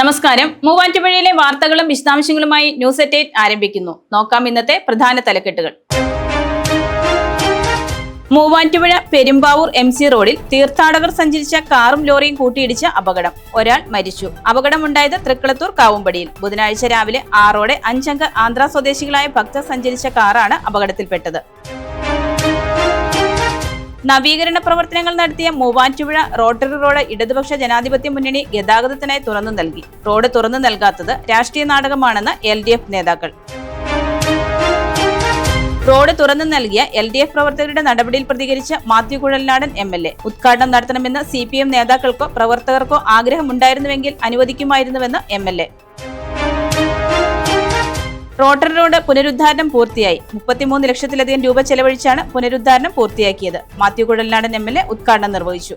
നമസ്കാരം. മൂവാറ്റുപുഴയിലെ വാർത്തകളും വിശദാംശങ്ങളുമായി ന്യൂസ് എറ്റേറ്റ് ആരംഭിക്കുന്നു. നോക്കാം ഇന്നത്തെ പ്രധാന തലക്കെട്ടുകൾ. മൂവാറ്റുപുഴ പെരുമ്പാവൂർ എം സി റോഡിൽ തീർത്ഥാടകർ സഞ്ചരിച്ച കാറും ലോറിയും കൂട്ടിയിടിച്ച അപകടം. ഒരാൾ മരിച്ചു. അപകടമുണ്ടായത് തൃക്കളത്തൂർ കാവുമ്പടിയിൽ. ബുധനാഴ്ച രാവിലെ ആറോടെ അഞ്ചംഗ ആന്ധ്ര സ്വദേശികളായ ഭക്തർ സഞ്ചരിച്ച കാറാണ് അപകടത്തിൽപ്പെട്ടത്. നവീകരണ പ്രവർത്തനങ്ങൾ നടത്തിയ മൂവാറ്റുപുഴ റോട്ടറി റോഡ് ഇടതുപക്ഷ ജനാധിപത്യ മുന്നണി ഗതാഗതത്തിനായി തുറന്നു നൽകി. റോഡ് തുറന്നു നൽകാത്തത് രാഷ്ട്രീയ നാടകമാണെന്ന് എൽ നേതാക്കൾ. റോഡ് തുറന്നു നൽകിയ എൽ ഡി എഫ് പ്രവർത്തകരുടെ നടപടിയിൽ പ്രതികരിച്ച Mathew Kuzhalnadan M L A. ഉദ്ഘാടനം നടത്തണമെന്ന് സി പി എം നേതാക്കൾക്കോ പ്രവർത്തകർക്കോ ആഗ്രഹമുണ്ടായിരുന്നുവെങ്കിൽ അനുവദിക്കുമായിരുന്നുവെന്ന് M L A. Rotary road പുനരുദ്ധാരണം പൂർത്തിയായി. മുപ്പത്തിമൂന്ന് ലക്ഷത്തിലധികം രൂപ ചെലവഴിച്ചാണ് പുനരുദ്ധാരണം പൂർത്തിയാക്കിയത്. Mathew Kuzhalnadan M L A ഉദ്ഘാടനം നിർവഹിച്ചു.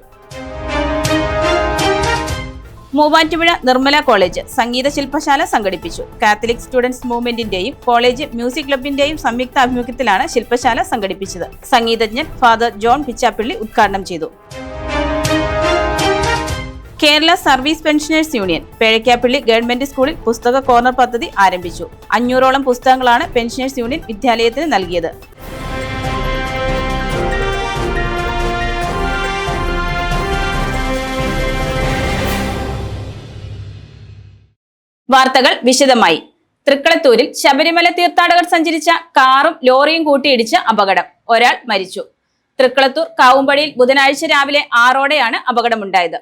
മൂവാറ്റുപുഴ നിർമ്മല കോളേജ് സംഗീത ശില്പശാല സംഘടിപ്പിച്ചു. കാത്തലിക് സ്റ്റുഡൻസ് മൂവ്മെന്റിന്റെയും കോളേജ് മ്യൂസിക് ക്ലബിന്റെയും സംയുക്ത ആഭിമുഖ്യത്തിലാണ് ശില്പശാല സംഘടിപ്പിച്ചത്. സംഗീതജ്ഞൻ ഫാദർ ജോൺ പിച്ചാപ്പിള്ളി ഉദ്ഘാടനം ചെയ്തു. Kerala service pensioners union Pezhakkappilly government സ്കൂളിൽ പുസ്തക കോർണർ പദ്ധതി ആരംഭിച്ചു. അഞ്ഞൂറോളം പുസ്തകങ്ങളാണ് പെൻഷനേഴ്സ് യൂണിയൻ വിദ്യാലയത്തിന് നൽകിയത്. വാർത്തകൾ വിശദമായി. തൃക്കളത്തൂരിൽ ശബരിമല തീർത്ഥാടകർ സഞ്ചരിച്ച കാറും ലോറിയും കൂട്ടിയിടിച്ച് അപകടം. ഒരാൾ മരിച്ചു. തൃക്കളത്തൂർ കാവുമ്പടിയിൽ ബുധനാഴ്ച രാവിലെ ആറോടെയാണ് അപകടമുണ്ടായത്.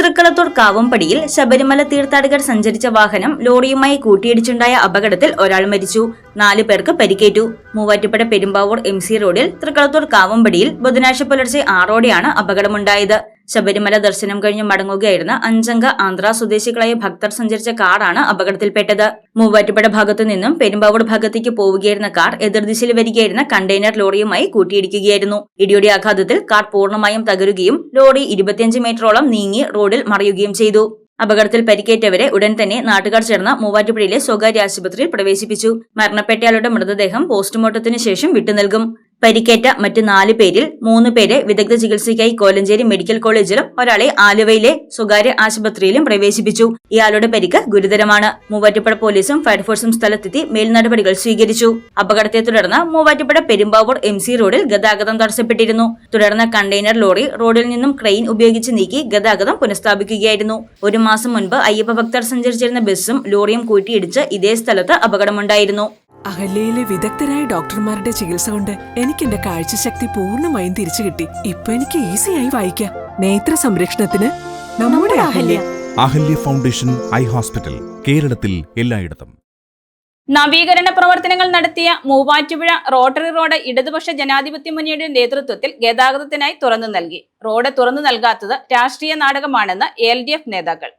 തൃക്കളത്തൂർ കാവമ്പടിയിൽ ശബരിമല തീർത്ഥാടകർ സഞ്ചരിച്ച വാഹനം ലോറിയുമായി കൂട്ടിയിടിച്ചുണ്ടായ അപകടത്തിൽ ഒരാൾ മരിച്ചു. നാലു പേർക്ക് പരിക്കേറ്റു. മൂവാറ്റുപുഴ പെരുമ്പാവൂർ എം സി റോഡിൽ തൃക്കളത്തൂർ കാവമ്പടിയിൽ ബുധനാഴ്ച പുലർച്ചെ ആറോടെയാണ് അപകടമുണ്ടായത്. ശബരിമല ദർശനം കഴിഞ്ഞ് മടങ്ങുകയായിരുന്ന അഞ്ചംഗ ആന്ധ്ര സ്വദേശികളായ ഭക്തർ സഞ്ചരിച്ച കാറാണ് അപകടത്തിൽപ്പെട്ടത്. മൂവാറ്റുപുഴ ഭാഗത്തു നിന്നും പെരുമ്പാവൂർ ഭാഗത്തേക്ക് പോവുകയായിരുന്ന കാർ എതിർദിശയിൽ വരികയായിരുന്ന കണ്ടെയ്നർ ലോറിയുമായി കൂട്ടിയിടിക്കുകയായിരുന്നു. ഇടിയുടെ ആഘാതത്തിൽ കാർ പൂർണമായും തകരുകയും ലോറി ഇരുപത്തിയഞ്ച് മീറ്ററോളം നീങ്ങി റോഡിൽ മറിയുകയും ചെയ്തു. അപകടത്തിൽ പരിക്കേറ്റവരെ ഉടൻ തന്നെ നാട്ടുകാർ ചേർന്ന മൂവാറ്റുപുഴയിലെ സ്വകാര്യ ആശുപത്രിയിൽ പ്രവേശിപ്പിച്ചു. മരണപ്പെട്ടയാളുടെ മൃതദേഹം പോസ്റ്റ്മോർട്ടത്തിന് ശേഷം വിട്ടുനൽകും. പരിക്കേറ്റ മറ്റ് നാല് പേരിൽ മൂന്ന് പേരെ വിദഗ്ധ ചികിത്സയ്ക്കായി കോലഞ്ചേരി മെഡിക്കൽ കോളേജിലും ഒരാളെ ആലുവയിലെ സ്വകാര്യ ആശുപത്രിയിലും പ്രവേശിപ്പിച്ചു. ഇയാളുടെ പരിക്ക് ഗുരുതരമാണ്. മൂവാറ്റുപുഴ പോലീസും ഫയർഫോഴ്സും സ്ഥലത്തെത്തി മേൽനടപടികൾ സ്വീകരിച്ചു. അപകടത്തെ തുടർന്ന് മൂവാറ്റുപുഴ പെരുമ്പാവൂർ എം സി റോഡിൽ ഗതാഗതം തടസ്സപ്പെട്ടിരുന്നു. തുടർന്ന് കണ്ടെയ്നർ ലോറി റോഡിൽ നിന്നും ക്രെയിൻ ഉപയോഗിച്ച് നീക്കി ഗതാഗതം പുനഃസ്ഥാപിക്കുകയായിരുന്നു. ഒരു മാസം മുൻപ് അയ്യപ്പ ഭക്തർ സഞ്ചരിച്ചിരുന്ന ബസ്സും ലോറിയും കൂട്ടിയിടിച്ച് ഇതേ സ്ഥലത്ത് അപകടമുണ്ടായിരുന്നു. അഹല്യയിലെ വിദഗ്ധരായ ഡോക്ടർമാരുടെ ചികിത്സ കൊണ്ട് എനിക്ക് എന്റെ കാഴ്ചശക്തി പൂർണമായും തിരിച്ചു കിട്ടി. ഇപ്പൊ എനിക്ക് ഈസിയായി വായിക്കാം. നേത്ര സംരക്ഷണത്തിന് നമ്മുടെ Ahalya. Ahalya foundation eye hospital കേരളത്തിൽ എല്ലായിടത്തും. നവീകരണ പ്രവർത്തനങ്ങൾ നടത്തിയ മൂവാറ്റുപുഴ റോട്ടറി റോഡ് ഇടതുപക്ഷ ജനാധിപത്യ മുന്നണിയുടെ നേതൃത്വത്തിൽ ഗതാഗതത്തിനായി തുറന്നു നൽകി. റോഡ് തുറന്നു നൽകാത്തത് രാഷ്ട്രീയ നാടകമാണെന്ന് എൽ ഡി എഫ് നേതാക്കൾ.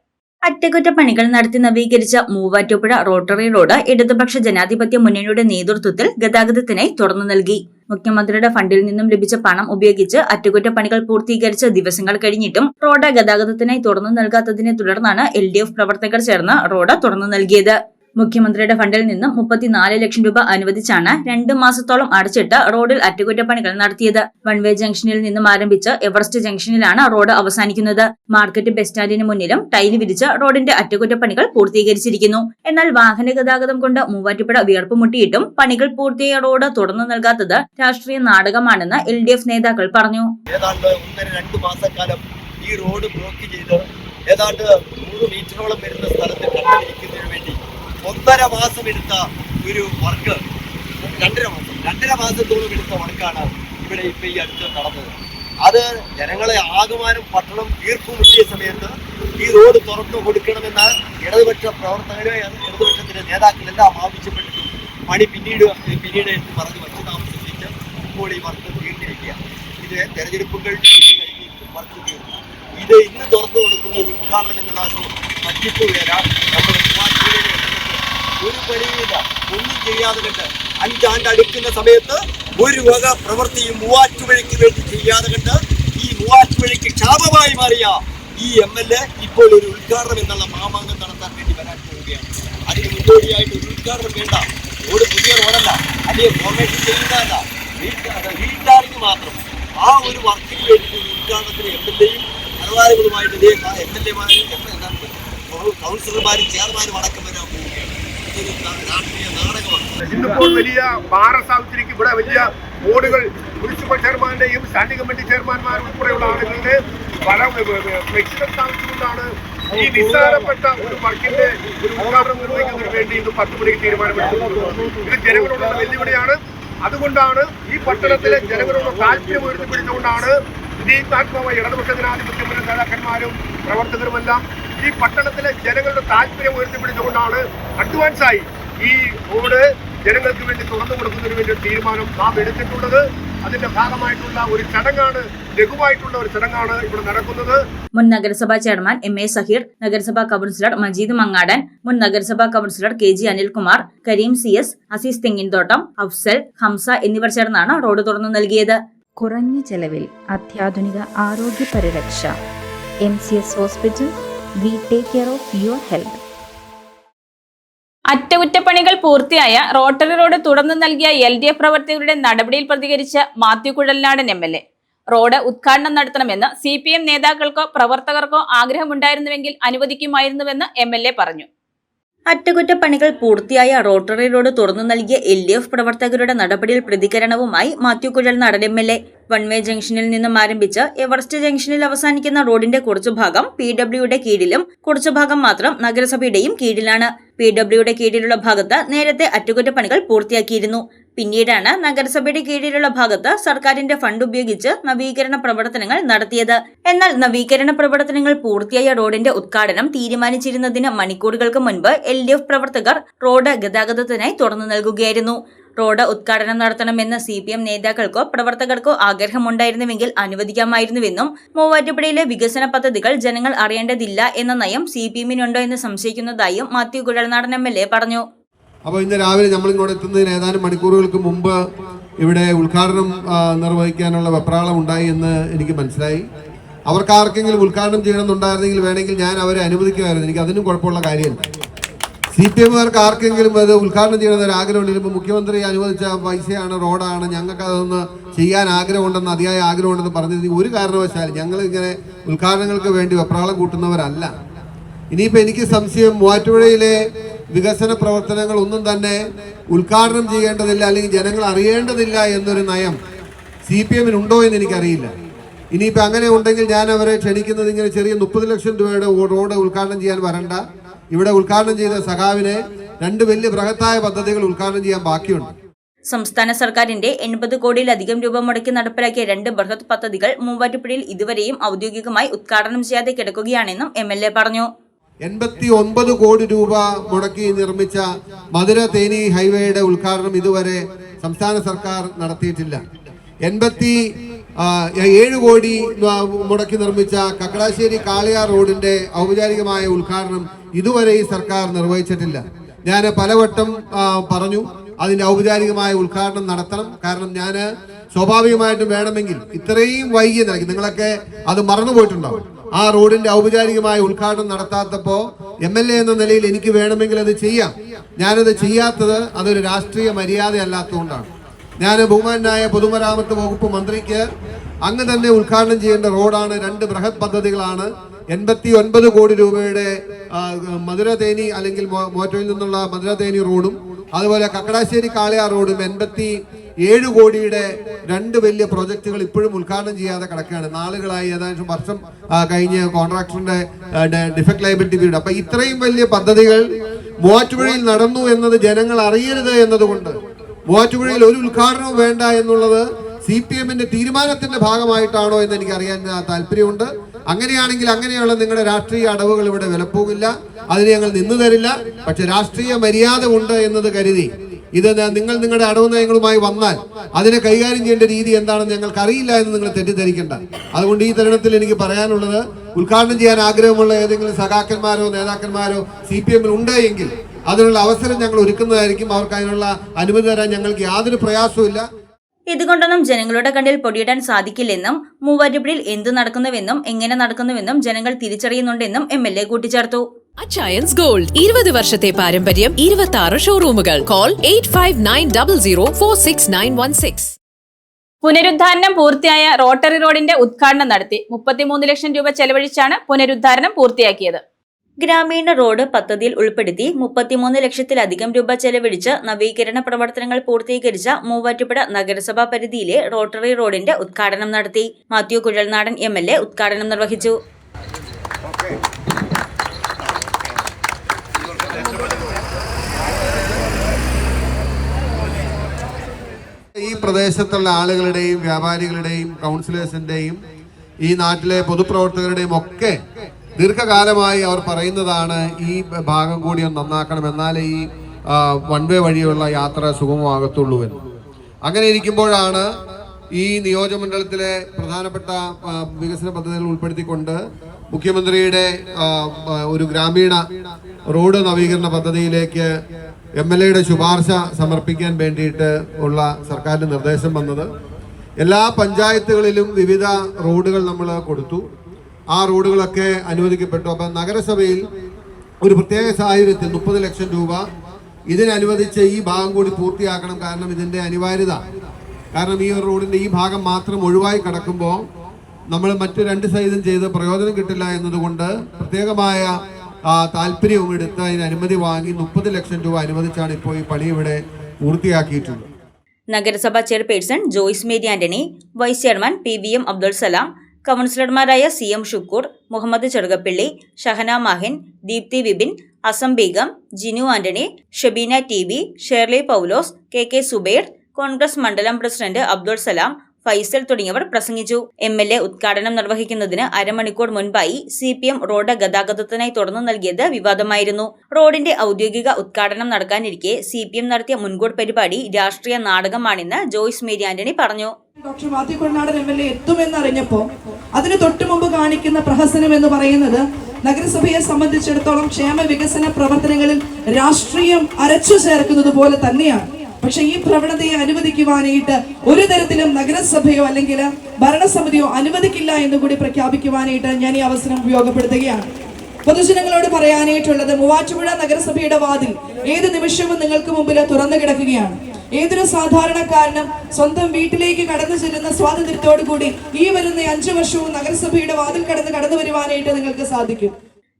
അറ്റകുറ്റപ്പണികൾ നടത്തി നവീകരിച്ച മൂവാറ്റുപുഴ റോട്ടറി റോഡ് ഇടതുപക്ഷ ജനാധിപത്യ മുന്നണിയുടെ നേതൃത്വത്തിൽ ഗതാഗതത്തിനായി തുറന്നു നൽകി. മുഖ്യമന്ത്രിയുടെ ഫണ്ടിൽ നിന്നും ലഭിച്ച പണം ഉപയോഗിച്ച് അറ്റകുറ്റപ്പണികൾ പൂർത്തീകരിച്ച ദിവസങ്ങൾ കഴിഞ്ഞിട്ടും റോഡ് ഗതാഗതത്തിനായി തുറന്നു നൽകാത്തതിനെ തുടർന്നാണ് എൽ പ്രവർത്തകർ ചേർന്ന് റോഡ് തുറന്നു നൽകിയത്. മുഖ്യമന്ത്രിയുടെ ഫണ്ടിൽ നിന്നും മുപ്പത്തിനാല് ലക്ഷം രൂപ അനുവദിച്ചാണ് രണ്ട് മാസത്തോളം അടച്ചിട്ട് റോഡിൽ അറ്റകുറ്റപ്പണികൾ നടത്തിയത്. വൺവേ ജംഗ്ഷനിൽ നിന്നും ആരംഭിച്ച് എവറസ്റ്റ് ജംഗ്ഷനിലാണ് റോഡ് അവസാനിക്കുന്നത്. മാർക്കറ്റ് ബസ് സ്റ്റാൻഡിന് മുന്നിലും ടൈൽ വിരിച്ച് റോഡിന്റെ അറ്റകുറ്റപ്പണികൾ പൂർത്തീകരിച്ചിരിക്കുന്നു. എന്നാൽ വാഹന ഗതാഗതം കൊണ്ട് മൂവാറ്റുപുഴ വിയർപ്പുമുട്ടിയിട്ടും പണികൾ പൂർത്തിയായ റോഡ് തുറന്നു നൽകാത്തത് രാഷ്ട്രീയ നാടകമാണെന്ന് എൽ നേതാക്കൾ പറഞ്ഞു. ഏതാണ്ട് ഒന്നര രണ്ട് മാസക്കാലം ഈ റോഡ് ബ്ലോക്ക് ചെയ്ത് ഏതാണ്ട് നൂറ് മീറ്ററോളം വരുന്ന സ്ഥലത്ത് കണ്ടുപിടിക്കുന്നതിന് വേണ്ടി ഒന്നര മാസം എടുത്ത ഒരു വർക്ക്. രണ്ടര മാസം. രണ്ടര മാസത്തോളം എടുത്ത വർക്കാണ് ഇവിടെ ഇപ്പൊ ഈ അടുത്ത് നടന്നത്. അത് ജനങ്ങളെ ആകമാനം പട്ടണം വീർപ്പുമുട്ടിയ സമയത്ത് ഈ റോഡ് തുറന്നു കൊടുക്കണമെന്ന് ഇടതുപക്ഷ പ്രവർത്തകരെ ഇടതുപക്ഷത്തിന്റെ നേതാക്കളെല്ലാം ആവശ്യപ്പെട്ടിട്ടുണ്ട് പണി പിന്നീട് പിന്നീട് എന്ന് പറഞ്ഞ് വച്ച് താമസിപ്പിച്ച് ഇപ്പോൾ ഈ വർക്ക് തീർന്നിരിക്കുക ഇത് തെരഞ്ഞെടുപ്പുകൾ വർക്ക് തീർന്നു. ഇത് ഇന്ന് തുറന്നു കൊടുക്കുന്ന ഉദ്ഘാടനം എന്നുള്ള ഒരു നമ്മുടെ ഒരു പണിയില്ല ഒന്നും ചെയ്യാതെ കണ്ട് അഞ്ചാണ്ട് അടുക്കുന്ന സമയത്ത് ഒരു വക പ്രവൃത്തിയും മൂവാറ്റുപുഴയ്ക്ക് വേണ്ടി ചെയ്യാതെ കണ്ട് ഈ മൂവാറ്റുപുഴയ്ക്ക് ക്ഷാമമായി മാറിയ ഈ എം എൽ എ ഇപ്പോൾ ഒരു ഉദ്ഘാടനം എന്നുള്ള മാമാങ്കം നടത്താൻ വേണ്ടി വരാൻ പോവുകയാണ്. അതിന് മുന്നോടിയായിട്ട് ഒരു ഉദ്ഘാടനം വേണ്ട. റോഡ് പുതിയ റോഡല്ല. അല്ലെങ്കിൽ ഫോർമേഷൻ ചെയ്യുന്നതല്ല മാത്രം. ആ ഒരു വർക്കിന് വേണ്ടി ഒരു ഉദ്ഘാടനത്തിന് എം എൽ എയും ഇതേ എം എൽ എമാരും കൗൺസിലർമാരും ചെയർമാനും അടക്കം വരാൻ പോവുകയാണ്. ഇന്നിപ്പോൾ വലിയ ഭാരസാവിത്രിക്ക് ഇവിടെ വലിയ ബോർഡുകൾ മുനിസിപ്പൽ ചെയർമാന്റെയും സ്റ്റാൻഡിംഗ് കമ്മിറ്റി ചെയർമാൻമാർ ഉൾപ്പെടെയുള്ള ആളുകളുടെ പല ഫ്ലെക്സിബിൾ സ്ഥാപിച്ചുകൊണ്ടാണ് ഈ നിസ്സാരപ്പെട്ട ഒരു വർക്കിന്റെ ഒരു ഉദ്ഘാടനം നിർവഹിക്കുന്നതിന് വേണ്ടി ഇന്ന് പത്ത് മണിക്ക് തീരുമാനമെടുത്തിട്ടുള്ളത്. ഇത് ജനങ്ങളോടുള്ള വെല്ലുവിളിയാണ്. അതുകൊണ്ടാണ് ഈ പട്ടണത്തിലെ ജനങ്ങളോട് താല്പര്യം ഉയർത്തിപ്പിടിച്ചുകൊണ്ടാണ് ഇടതുപക്ഷ ജനാധിപത്യ നേതാക്കന്മാരും പ്രവർത്തകരുമെല്ലാം ഈ പട്ടണത്തിലെ ജനങ്ങളുടെ താല്പര്യം ഉയർത്തിപ്പിടിച്ചുകൊണ്ടാണ് അഡ്വാൻസായി ഈ റോഡ് ജനങ്ങൾക്ക് വേണ്ടി തുറന്നു കൊടുക്കുന്നതിന് വേണ്ടി ഒരു തീരുമാനം നാം എടുത്തിട്ടുള്ളത്. അതിന്റെ ഭാഗമായിട്ടുള്ള ഒരു ചടങ്ങാണ് ലഘുവായിട്ടുള്ള ഒരു ചടങ്ങാണ് ഇവിടെ നടക്കുന്നത്. മുൻ നഗരസഭാ ചെയർമാൻ എം എ സഹീർ നഗരസഭാ കൗൺസിലർ മജീദ് മങ്ങാടൻ മുൻ നഗരസഭാ councillor K G Anilkumar Kareem C S Azeez Thenginthottam Afsal Hamza എന്നിവർ ചേർന്നാണ് റോഡ് തുറന്നു നൽകിയത്. കുറഞ്ഞ ചെലവിൽ അത്യാധുനിക ആരോഗ്യ പരിരക്ഷ M C S hospital we take care of your health അറ്റകുറ്റപ്പണികൾ പൂർത്തിയായ റോട്ടറി റോഡ് തുടർന്ന് നൽകിയ എൽ ഡി എഫ് പ്രവർത്തകരുടെ നടപടിയിൽ പ്രതികരിച്ച Mathew Kuzhalnadan M L A. Road ഉദ്ഘാടനം നടത്തണമെന്ന് സി പി എം നേതാക്കൾക്കോ പ്രവർത്തകർക്കോ ആഗ്രഹമുണ്ടായിരുന്നുവെങ്കിൽ അനുവദിക്കുമായിരുന്നുവെന്ന് എം എൽ എ പറഞ്ഞു. അറ്റകുറ്റപ്പണികൾ പൂർത്തിയായ റോട്ടറി റോഡ് തുറന്നു നൽകിയ എൽ ഡി എഫ് പ്രവർത്തകരുടെ നടപടിയിൽ പ്രതികരണവുമായി മാത്യു കുഴൽ നടൻ എം എൽ എ. വൺവേ ജംഗ്ഷനിൽ നിന്നും ആരംഭിച്ച് എവറസ്റ്റ് ജംഗ്ഷനിൽ അവസാനിക്കുന്ന റോഡിന്റെ കുറച്ചു ഭാഗം പി ഡബ്ല്യുയുടെ കീഴിലും കുറച്ചു ഭാഗം മാത്രം നഗരസഭയുടെയും കീഴിലാണ്. പി ഡബ്ല്യുയുടെ കീഴിലുള്ള ഭാഗത്ത് നേരത്തെ അറ്റകുറ്റപ്പണികൾ പൂർത്തിയാക്കിയിരുന്നു. പിന്നീടാണ് നഗരസഭയുടെ കീഴിലുള്ള ഭാഗത്ത് സർക്കാരിന്റെ ഫണ്ട് ഉപയോഗിച്ച് നവീകരണ പ്രവർത്തനങ്ങൾ നടത്തിയത്. എന്നാൽ നവീകരണ പ്രവർത്തനങ്ങൾ പൂർത്തിയായ റോഡിന്റെ ഉദ്ഘാടനം തീരുമാനിച്ചിരുന്നതിന് മണിക്കൂറുകൾക്ക് മുൻപ് എൽ പ്രവർത്തകർ റോഡ് ഗതാഗതത്തിനായി തുറന്നു നൽകുകയായിരുന്നു. റോഡ് ഉദ്ഘാടനം നടത്തണമെന്ന് സി പി എം നേതാക്കൾക്കോ പ്രവർത്തകർക്കോ ആഗ്രഹമുണ്ടായിരുന്നുവെങ്കിൽ അനുവദിക്കാമായിരുന്നുവെന്നും മൂവാറ്റുപുഴയിലെ വികസന പദ്ധതികൾ ജനങ്ങൾ അറിയേണ്ടതില്ല എന്ന നയം സി പി എമ്മിനുണ്ടോ എന്ന് സംശയിക്കുന്നതായും Mathew Kuzhalnadan M L A പറഞ്ഞു. അപ്പോൾ ഇന്ന് രാവിലെ നമ്മൾ ഇങ്ങോട്ട് എത്തുന്നതിന് ഏതാനും മണിക്കൂറുകൾക്ക് മുമ്പ് ഇവിടെ ഉദ്ഘാടനം നിർവഹിക്കാനുള്ള വെപ്രാളം ഉണ്ടായി എന്ന് എനിക്ക് മനസ്സിലായി. അവർക്ക് ആർക്കെങ്കിലും ഉദ്ഘാടനം ചെയ്യണമെന്നുണ്ടായിരുന്നെങ്കിൽ വേണമെങ്കിൽ ഞാൻ അവരെ അനുവദിക്കുമായിരുന്നു. എനിക്ക് അതിനും കുഴപ്പമുള്ള കാര്യമില്ല. സി പി എമ്മുകാർക്ക് ആർക്കെങ്കിലും അത് ഉദ്ഘാടനം ചെയ്യണമെന്ന് ഒരു ആഗ്രഹമുണ്ട് ഇപ്പോൾ മുഖ്യമന്ത്രി അനുവദിച്ച പൈസയാണ് റോഡാണ് ഞങ്ങൾക്ക് അതൊന്ന് ചെയ്യാൻ ആഗ്രഹമുണ്ടെന്ന് അതിയായ ആഗ്രഹമുണ്ടെന്ന് പറഞ്ഞിരുന്നെങ്കിൽ ഒരു കാരണവശാലും ഞങ്ങൾ ഇങ്ങനെ ഉദ്ഘാടനങ്ങൾക്ക് വേണ്ടി വെപ്രാളം കൂട്ടുന്നവരല്ല. ഇനിയിപ്പോൾ എനിക്ക് സംശയം മൂവാറ്റുപുഴയിലെ വികസന പ്രവർത്തനങ്ങൾ ഒന്നും തന്നെ ഉദ്ഘാടനം ചെയ്യേണ്ടതില്ല അല്ലെങ്കിൽ ജനങ്ങൾ അറിയേണ്ടതില്ല എന്നൊരു നയം സി പി എമ്മിനുണ്ടോ എന്ന് എനിക്കറിയില്ല. ഇനിയിപ്പോൾ അങ്ങനെ ഉണ്ടെങ്കിൽ ഞാൻ അവരെ ക്ഷണിക്കുന്നത് ഇങ്ങനെ ചെറിയ മുപ്പത് ലക്ഷം രൂപയുടെ റോഡ് ഉദ്ഘാടനം ചെയ്യാൻ വരണ്ട. ഇവിടെ ഉദ്ഘാടനം ചെയ്ത സഖാവിനെ രണ്ട് വലിയ ബൃഹത്തായ പദ്ധതികൾ ഉദ്ഘാടനം ചെയ്യാൻ ബാക്കിയുണ്ട്. സംസ്ഥാന സർക്കാരിന്റെ എൺപത് കോടിയിലധികം രൂപ മുടക്കി നടപ്പിലാക്കിയ രണ്ട് ബൃഹത് പദ്ധതികൾ മൂവാറ്റുപുഴയിൽ ഇതുവരെയും ഔദ്യോഗികമായി ഉദ്ഘാടനം ചെയ്യാതെ കിടക്കുകയാണെന്നും എം എൽ എ പറഞ്ഞു. എൺപത്തി ഒൻപത് കോടി രൂപ മുടക്കി നിർമ്മിച്ച മധുര തേനി ഹൈവേയുടെ ഉദ്ഘാടനം ഇതുവരെ സംസ്ഥാന സർക്കാർ നടത്തിയിട്ടില്ല. എൺപത്തി ഏഴ് കോടി മുടക്കി നിർമ്മിച്ച കക്കടാശ്ശേരി കാളിയാർ റോഡിന്റെ ഔപചാരികമായ ഉദ്ഘാടനം ഇതുവരെ ഈ സർക്കാർ നിർവഹിച്ചിട്ടില്ല. ഞാൻ പലവട്ടം പറഞ്ഞു അതിന്റെ ഔപചാരികമായ ഉദ്ഘാടനം നടത്തണം. കാരണം ഞാൻ സ്വാഭാവികമായിട്ടും വേണമെങ്കിൽ ഇത്രയും വൈകിയ നിലയ്ക്ക് നിങ്ങളൊക്കെ അത് മറന്നുപോയിട്ടുണ്ടാവും ആ റോഡിന്റെ ഔപചാരികമായ ഉദ്ഘാടനം നടത്താത്തപ്പോ എം എൽ എ എന്ന നിലയിൽ എനിക്ക് വേണമെങ്കിൽ അത് ചെയ്യാം. ഞാനത് ചെയ്യാത്തത് അതൊരു രാഷ്ട്രീയ മര്യാദ അല്ലാത്തതുകൊണ്ടാണ് ഞാൻ ബഹുമാനായ പൊതുമരാമത്ത് വകുപ്പ് മന്ത്രിക്ക് അങ്ങ് തന്നെ ഉദ്ഘാടനം ചെയ്യേണ്ട റോഡാണ് രണ്ട് ബൃഹത് പദ്ധതികളാണ്. എൺപത്തി ഒൻപത് കോടി രൂപയുടെ ആ, മധുര തേനി അല്ലെങ്കിൽ മോറ്റോയിൽ നിന്നുള്ള മധുര തേനി റോഡും അതുപോലെ കക്കടാശ്ശേരി കാളിയാർ റോഡും എൺപത്തി ഏഴ് കോടിയുടെ രണ്ട് വലിയ പ്രോജക്റ്റുകൾ ഇപ്പോഴും ഉദ്ഘാടനം ചെയ്യാതെ കിടക്കുകയാണ്. നാളുകളായി ഏതാണ്ട് വർഷം കഴിഞ്ഞ് കോൺട്രാക്ടറിന്റെ ഡിഫക്ട് ലൈബിലിറ്റി പീരീഡ്. അപ്പൊ ഇത്രയും വലിയ പദ്ധതികൾ മൂവാറ്റുപുഴയിൽ നടന്നു എന്നത് ജനങ്ങൾ അറിയരുത് എന്നതുകൊണ്ട് മൂവാറ്റുപുഴയിൽ ഒരു ഉദ്ഘാടനവും വേണ്ട എന്നുള്ളത് സി പി എമ്മിന്റെ തീരുമാനത്തിന്റെ ഭാഗമായിട്ടാണോ എന്ന് എനിക്ക് അറിയാൻ താല്പര്യമുണ്ട്. അങ്ങനെയാണെങ്കിൽ അങ്ങനെയുള്ള നിങ്ങളുടെ രാഷ്ട്രീയ അടവുകൾ ഇവിടെ വിലപ്പോകില്ല. അതിന് ഞങ്ങൾ നിന്നു തരില്ല. പക്ഷെ രാഷ്ട്രീയ മര്യാദ ഉണ്ട് എന്നത് കരുതി ഇത് നിങ്ങൾ നിങ്ങളുടെ അടവ് നയങ്ങളുമായി വന്നാൽ അതിനെ കൈകാര്യം ചെയ്യേണ്ട രീതി എന്താണെന്ന് ഞങ്ങൾക്ക് അറിയില്ല എന്ന് നിങ്ങൾ തെറ്റിദ്ധരിക്കേണ്ട. അതുകൊണ്ട് ഈ തരുണത്തിൽ എനിക്ക് പറയാനുള്ളത് ഉദ്ഘാടനം ചെയ്യാൻ ആഗ്രഹമുള്ള ഏതെങ്കിലും സഖാക്കന്മാരോ നേതാക്കന്മാരോ സി പി എമ്മിൽ ഉണ്ട് എങ്കിൽ അതിനുള്ള അവസരം ഞങ്ങൾ ഒരുക്കുന്നതായിരിക്കും. അവർക്ക് അതിനുള്ള അനുമതി തരാൻ ഞങ്ങൾക്ക് യാതൊരു പ്രയാസവും ഇതുകൊണ്ടൊന്നും ജനങ്ങളുടെ കണ്ണിൽ പൊടിയിടാൻ സാധിക്കില്ലെന്നും മൂവാറ്റുപുഴയിൽ എന്തു നടക്കുന്നുവെന്നും എങ്ങനെ നടക്കുന്നുവെന്നും ജനങ്ങൾ തിരിച്ചറിയുന്നുണ്ടെന്നും എം എൽ എ കൂട്ടിച്ചേർത്തു. അച്ചയൻസ് ഗോൾഡ് ഇരുപത് വർഷത്തെ പാരമ്പര്യം ഇരുപത്തി ആറ് ഷോറൂമുകൾ call eight five nine double zero four six nine one six പുനരുദ്ധാരണം പൂർത്തിയായ റോട്ടറി റോഡിന്റെ ഉദ്ഘാടനം നടത്തി. മുപ്പത്തിമൂന്ന് ലക്ഷം രൂപ ചെലവഴിച്ചാണ് പുനരുദ്ധാരണം പൂർത്തിയാക്കിയത്. ഗ്രാമീണ റോഡ് പദ്ധതിയിൽ ഉൾപ്പെടുത്തി മുപ്പത്തിമൂന്ന് ലക്ഷത്തിലധികം രൂപ ചെലവഴിച്ച് നവീകരണ പ്രവർത്തനങ്ങൾ പൂർത്തീകരിച്ച മൂവാറ്റുപുഴ നഗരസഭാ പരിധിയിലെ റോട്ടറി റോഡിന്റെ ഉദ്ഘാടനം നടത്തി. Mathew Kuzhalnadan M L A ഉദ്ഘാടനം നിർവഹിച്ചു. ഈ പ്രദേശത്തുള്ള ആളുകളുടെയും വ്യാപാരികളുടെയും കൗൺസിലേഴ്സിന്റെയും ഈ നാട്ടിലെ പൊതുപ്രവർത്തകരുടെയും ഒക്കെ ദീർഘകാലമായി അവർ പറയുന്നതാണ് ഈ ഭാഗം കൂടി ഒന്ന് നന്നാക്കണം എന്നാലേ ഈ വൺ വേ വഴിയുള്ള യാത്ര സുഗമമാകത്തുള്ളൂ എന്ന്. അങ്ങനെ ഇരിക്കുമ്പോഴാണ് ഈ നിയോജകമണ്ഡലത്തിലെ പ്രധാനപ്പെട്ട വികസന പദ്ധതികൾ ഉൾപ്പെടുത്തിക്കൊണ്ട് മുഖ്യമന്ത്രിയുടെ ഒരു ഗ്രാമീണ റോഡ് നവീകരണ പദ്ധതിയിലേക്ക് എം എൽ എയുടെ ശുപാർശ സമർപ്പിക്കാൻ വേണ്ടിയിട്ട് ഉള്ള സർക്കാരിന്റെ നിർദ്ദേശം വന്നത്. എല്ലാ പഞ്ചായത്തുകളിലും വിവിധ റോഡുകൾ നമ്മൾ കൊടുത്തു. ആ റോഡുകളൊക്കെ അനുവദിക്കപ്പെട്ടു. അപ്പം നഗരസഭയിൽ ഒരു പ്രത്യേക സാഹചര്യത്തിൽ മുപ്പത് ലക്ഷം രൂപ ഇതിനനുവദിച്ച് ഈ ഭാഗം കൂടി പൂർത്തിയാക്കണം കാരണം ഇതിന്റെ അനിവാര്യത. കാരണം ഈ ഒരു റോഡിന്റെ ഈ ഭാഗം മാത്രം ഒഴിവായി കിടക്കുമ്പോൾ നമ്മൾ മറ്റു രണ്ട് സൈഡും ചെയ്ത് പ്രയോജനം കിട്ടില്ല എന്നതുകൊണ്ട് പ്രത്യേകമായ താല്പര്യവും എടുത്ത് അതിന് അനുമതി വാങ്ങി മുപ്പത് ലക്ഷം രൂപ അനുവദിച്ചാണ് ഇപ്പോൾ ഈ പണി ഇവിടെ പൂർത്തിയാക്കിയിട്ടുള്ളത്. നഗരസഭാ chairperson Joyce Mary Antony vice chairman P V M Abdul Salam കൗൺസിലർമാരായ C M Shukkoor Muhammad Cherukappilly Shahana Mahin Deepthi Vipin Asam Beegum Jinu Antony Shabeena T B Shirley Paulose K K Subair Congress മണ്ഡലം president Abdul Salam Faisal തുടങ്ങിയവർ പ്രസംഗിച്ചു. M L A ഉദ്ഘാടനം നിർവഹിക്കുന്നതിന് അരമണിക്കൂർ മുൻപായി C P M road ഗതാഗതത്തിനായി തുറന്നു നൽകിയത് വിവാദമായിരുന്നു. റോഡിന്റെ ഔദ്യോഗിക ഉദ്ഘാടനം നടക്കാനിരിക്കെ സി പി എം നടത്തിയ മുൻകൂർ പരിപാടി രാഷ്ട്രീയ നാടകമാണെന്ന് ജോയ്സ് മേരി ആന്റണി പറഞ്ഞു. Doctor Mathew Kondadan M L A എത്തുമെന്നറിഞ്ഞപ്പോൾ അതിന് തൊട്ടു മുമ്പ് കാണിക്കുന്ന പ്രഹസനം എന്ന് പറയുന്നത് നഗരസഭയെ സംബന്ധിച്ചിടത്തോളം ക്ഷേമ വികസന പ്രവർത്തനങ്ങളിൽ രാഷ്ട്രീയം അരച്ചു ചേർക്കുന്നത് പോലെ തന്നെയാണ്. പക്ഷെ ഈ പ്രവണതയെ അനുവദിക്കുവാനായിട്ട് ഒരു തരത്തിലും നഗരസഭയോ അല്ലെങ്കിൽ ഭരണസമിതിയോ അനുവദിക്കില്ല എന്ന് കൂടി പ്രഖ്യാപിക്കുവാനായിട്ട് ഞാൻ ഈ അവസരം ഉപയോഗപ്പെടുത്തുകയാണ്. പൊതുജനങ്ങളോട് പറയാനായിട്ടുള്ളത് മൂവാറ്റുപുഴ നഗരസഭയുടെ വാതിൽ ഏത് നിമിഷവും നിങ്ങൾക്ക് മുമ്പിൽ തുറന്നു കിടക്കുകയാണ്. ഏതൊരു സാധാരണക്കാരനും സ്വന്തം വീട്ടിലേക്ക് കടന്നു ചെല്ലുന്ന സ്വാതന്ത്ര്യത്തോടു കൂടി ഈ വരുന്ന അഞ്ചു വർഷവും നഗരസഭയുടെ വാതിൽ കടന്ന് കടന്നു വരുവാനായിട്ട് നിങ്ങൾക്ക് സാധിക്കും.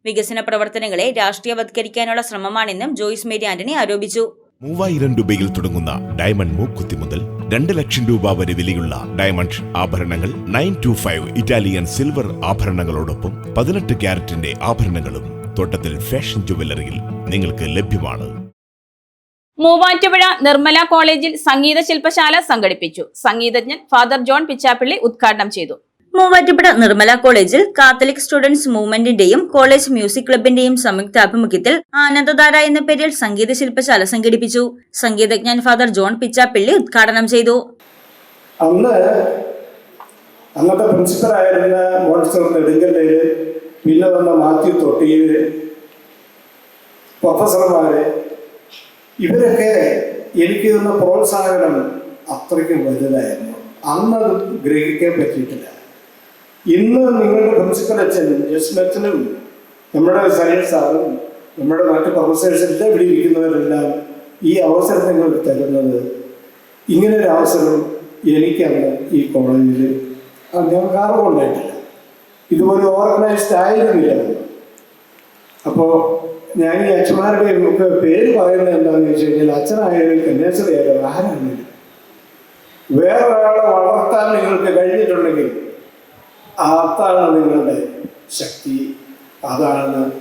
വികസന പ്രവർത്തനങ്ങളെ രാഷ്ട്രീയവത്കരിക്കാനുള്ള ശ്രമമാണെന്നും ജോയിസ് മേരി ആന്റണി ആരോപിച്ചു. മൂവായിരം രൂപയിൽ തുടങ്ങുന്ന ഡയമണ്ട് മൂക്കുത്തി മുതൽ രണ്ട് ലക്ഷം രൂപ വരെ വിലയുള്ള ഡയമണ്ട് ആഭരണങ്ങൾ nine two five Italian silver ആഭരണങ്ങളോടൊപ്പം പതിനെട്ട് ക്യാരറ്റിന്റെ ആഭരണങ്ങളും തോട്ടത്തിൽ ഫാഷൻ ജുവല്ലറിയിൽ നിങ്ങൾക്ക് ലഭ്യമാണ്. മൂവാറ്റുപുഴ നിർമ്മല കോളേജിൽ സംഗീത ശില്പശാല സംഘടിപ്പിച്ചു. സംഗീതജ്ഞൻ ഫാദർ ജോൺ പിച്ചാപ്പിള്ളി ഉദ്ഘാടനം ചെയ്തു. മൂവാറ്റുപുഴ നിർമ്മല കോളേജിൽ കാത്തലിക് സ്റ്റുഡൻസ് മൂവ്മെന്റിന്റെയും കോളേജ് മ്യൂസിക് ക്ലബിന്റെയും സംയുക്താഭിമുഖ്യത്തിൽ ആനന്ദധാര എന്ന പേരിൽ സംഗീത ശില്പശാല സംഘടിപ്പിച്ചു. സംഗീതജ്ഞൻ ഫാദർ ജോൺ പിച്ചാപ്പിള്ളി ഉദ്ഘാടനം ചെയ്തു. അന്ന് അന്നത്തെ പ്രിൻസിപ്പലായിരുന്ന മോൺസ്റ്റർ നെടുങ്കല്ലേര് പിന്നെ വന്ന മാത്യു തൊട്ടിയിൽ പ്രൊഫസർമാര് ഇവരൊക്കെ എനിക്ക് തന്ന പ്രോത്സാഹനം അത്രയ്ക്കും വലുതായിരുന്നു. അന്നത് ഗ്രഹിക്കാൻ പറ്റിയിട്ടില്ല. ഇന്ന് നിങ്ങളുടെ പ്രിൻസിപ്പൽ അച്ഛനും അച്ഛനും നമ്മുടെ സനീൽ സാറും നമ്മുടെ മറ്റ് പ്രൊഫസേഴ്സിന്റെ ഇവിടെ ഇരിക്കുന്നവരെല്ലാം ഈ അവസരം നിങ്ങൾ തരുന്നത് ഇങ്ങനൊരു അവസരം എനിക്കന്ന് ഈ കോളേജിൽ ഞങ്ങൾക്ക് അറിവുണ്ടായിട്ടില്ല ഇതുപോലെ ഓർഗനൈസ്ഡ് ആയിരുന്നില്ല. അപ്പോൾ ഞാൻ ഈ അച്ഛന്മാരുടെ ഒക്കെ പേര് പറയുന്നത് എന്താണെന്ന് വെച്ച് കഴിഞ്ഞാൽ അച്ഛനായാലും കന്യാസ്ത്രീ ആയാലും ആരാണെങ്കിലും വേറൊരാളെ വളർത്താൻ നിങ്ങൾക്ക് കഴിഞ്ഞിട്ടുണ്ടെങ്കിൽ അതാണ് നിങ്ങളുടെ ശക്തി? അതാണ്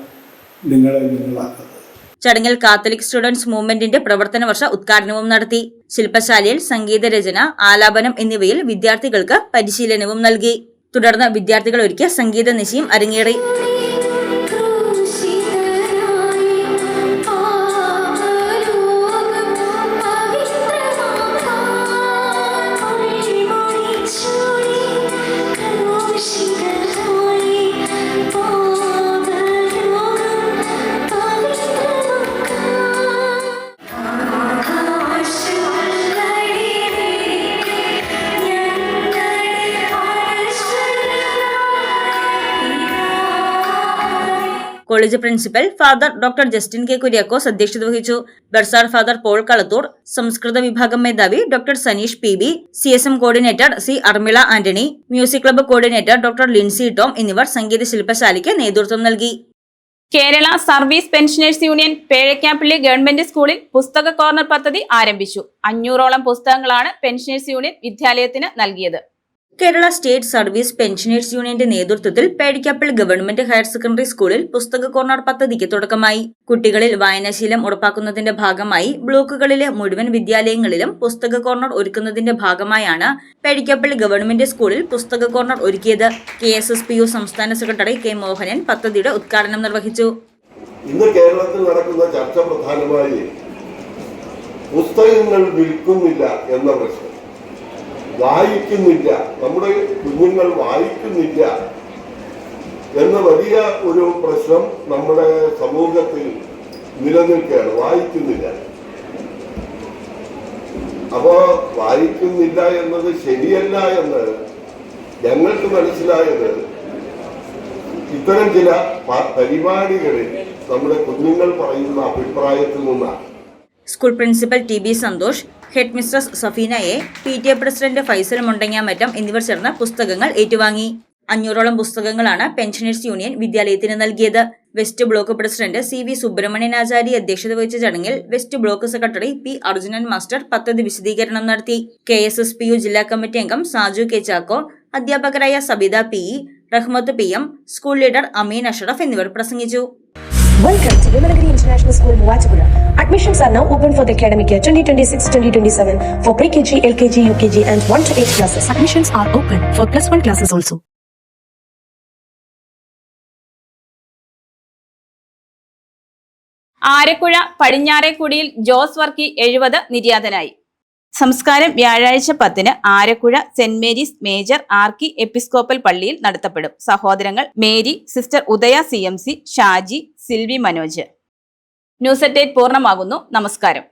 നിങ്ങളെ നിങ്ങളാക്കുന്നത്. ചടങ്ങിൽ കാത്തലിക് സ്റ്റുഡൻസ് മൂവ്മെന്റിന്റെ പ്രവർത്തന വർഷ ഉദ്ഘാടനവും നടത്തി. ശില്പശാലയിൽ സംഗീത രചന ആലാപനം എന്നിവയിൽ വിദ്യാർത്ഥികൾക്ക് പരിശീലനവും നൽകി. തുടർന്ന് വിദ്യാർത്ഥികൾ ഒരുക്കിയ സംഗീത നിശയും അരങ്ങേറി. College principal father doctor Justin K Kuriakose അധ്യക്ഷത വഹിച്ചു. ബർസാർ ഫാദർ പോൾ കളത്തൂർ സംസ്കൃത വിഭാഗം മേധാവി doctor Saneesh P B C S M coordinator C Armila Antony music club coordinator doctor Lincy Tom എന്നിവർ സംഗീത ശില്പശാലയ്ക്ക് നേതൃത്വം നൽകി. Kerala service pensioners union Pezhakkappilly government സ്കൂളിൽ പുസ്തക കോർണർ പദ്ധതി ആരംഭിച്ചു. അഞ്ഞൂറോളം പുസ്തകങ്ങളാണ് പെൻഷനേഴ്സ് യൂണിയൻ വിദ്യാലയത്തിന് നൽകിയത്. കേരള സ്റ്റേറ്റ് സർവീസ് പെൻഷനേഴ്സ് യൂണിയന്റെ നേതൃത്വത്തിൽ പേടിക്കപ്പിൾ ഗവൺമെന്റ് ഹയർ സെക്കൻഡറി സ്കൂളിൽ പുസ്തക കോർണർ പദ്ധതിക്ക് തുടക്കമായി. കുട്ടികളിൽ വായനാശീലം ഉറപ്പാക്കുന്നതിന്റെ ഭാഗമായി ബ്ലോക്കുകളിലെ മുഴുവൻ വിദ്യാലയങ്ങളിലും പുസ്തക കോർണർ ഒരുക്കുന്നതിന്റെ ഭാഗമായാണ് പേടിക്കപ്പിൾ ഗവൺമെന്റ് സ്കൂളിൽ പുസ്തക കോർണർ ഒരുക്കിയത്. K S S P U സംസ്ഥാന സെക്രട്ടറി കെ മോഹനൻ പദ്ധതിയുടെ ഉദ്ഘാടനം നിർവഹിച്ചു. ഇന്ന് കേരളത്തിൽ നടക്കുന്ന ചർച്ച പ്രധാനമായി പുസ്തകങ്ങൾ വിൽക്കുന്നില്ല എന്ന പ്രശ്നം. വായിക്കുന്നില്ല. നമ്മുടെ കുഞ്ഞുങ്ങൾ വായിക്കുന്നില്ല എന്ന വലിയ ഒരു പ്രശ്നം നമ്മുടെ സമൂഹത്തിൽ നിലനിൽക്കുകയാണ്. വായിക്കുന്നില്ല. അപ്പോ വായിക്കുന്നില്ല എന്നത് ശരിയല്ല എന്ന് ഞങ്ങൾക്ക് മനസ്സിലായത് ഇത്തരം ചില പരിപാടികളിൽ നമ്മുടെ കുഞ്ഞുങ്ങൾ പറയുന്ന അഭിപ്രായത്തിൽ നിന്നാണ്. School principal T B Santhosh head mistress സഫീനയെ P T A president Faisal Mundangamattom എന്നിവർ ചേർന്ന് പുസ്തകങ്ങൾ ഏറ്റുവാങ്ങി. അഞ്ഞൂറോളം പുസ്തകങ്ങളാണ് പെൻഷനേഴ്സ് യൂണിയൻ വിദ്യാലയത്തിന് നൽകിയത്. West block president C V Subrahmanyan Acharya അധ്യക്ഷത വഹിച്ച ചടങ്ങിൽ west block secretary P Arjunan master പദ്ധതി വിശദീകരണം നടത്തി. K S S P U ജില്ലാ കമ്മിറ്റി അംഗം സാജു കെ ചാക്കോ അധ്യാപകരായ Sabitha P E Rahmath P M school leader Ameen Ashraf എന്നിവർ പ്രസംഗിച്ചു. Welcome School, Muachapura. Admissions are now open for the academic year 2026-2027 for pre-KG, LKG, UKG and 1 to 8 classes. Admissions are open. For plus 1 classes also. Arakuzha Padinjarekudiyil Jose Varkey എഴുപത് നിര്യാതനായി. സംസ്കാരം വ്യാഴാഴ്ച പത്തിന് Arakuzha saint Mary's major archiepiscopal പള്ളിയിൽ നടത്തപ്പെടും. സഹോദരങ്ങൾ Mary sister Udaya C Shaji Silvy Manoj. News eight പൂർണമാകുന്നു. നമസ്കാരം.